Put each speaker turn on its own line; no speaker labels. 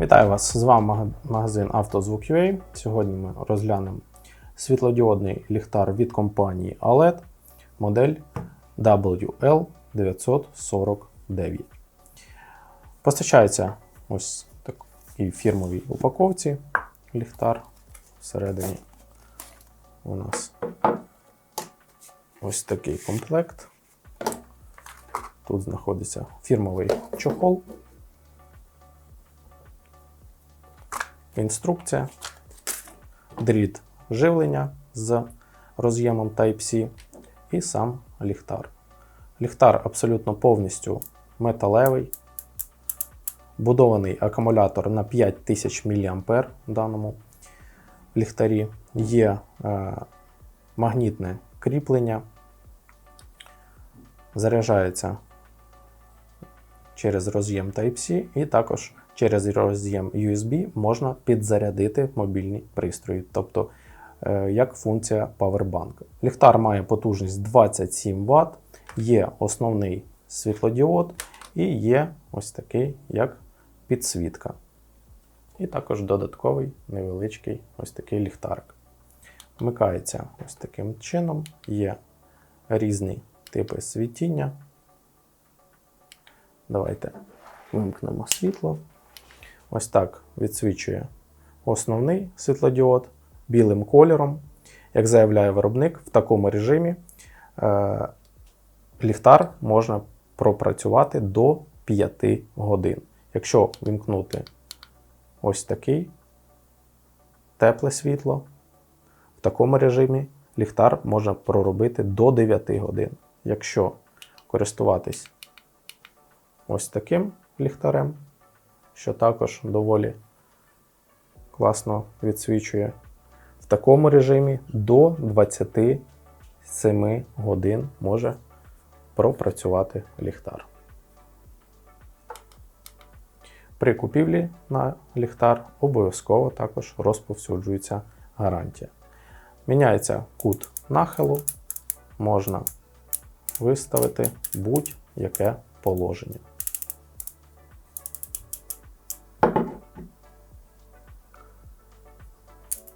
Вітаю вас! З вами мага- магазин «Автозвук.UA». Сьогодні ми розглянемо світлодіодний ліхтар від компанії OLED модель WL949. Постачається ось такій фірмовій упаковці ліхтар. Всередині у нас ось такий комплект. Тут знаходиться фірмовий чохол. Інструкція, дріт живлення з роз'ємом Type-C і сам ліхтар. Ліхтар абсолютно повністю металевий, будований акумулятор на 5000 мА в даному ліхтарі. Є е, магнітне кріплення, заряджається через роз'єм Type-C і також через роз'єм USB можна підзарядити мобільні пристрої, тобто е, як функція Powerbank. Ліхтар має потужність 27 Вт, є основний світлодіод і є ось такий як підсвітка. І також додатковий невеличкий ось такий ліхтарик. Вмикається ось таким чином, є різні типи світіння. Давайте вимкнемо світло. Ось так відсвічує основний світлодіод білим кольором. Як заявляє виробник, в такому режимі е, ліхтар можна пропрацювати до 5 годин. Якщо вімкнути ось такий тепле світло, в такому режимі ліхтар можна проробити до 9 годин. Якщо користуватись ось таким ліхтарем, що також доволі класно відсвічує. В такому режимі до 27 годин може пропрацювати ліхтар. При купівлі на ліхтар обов'язково також розповсюджується гарантія. Міняється кут нахилу, можна виставити будь-яке положення.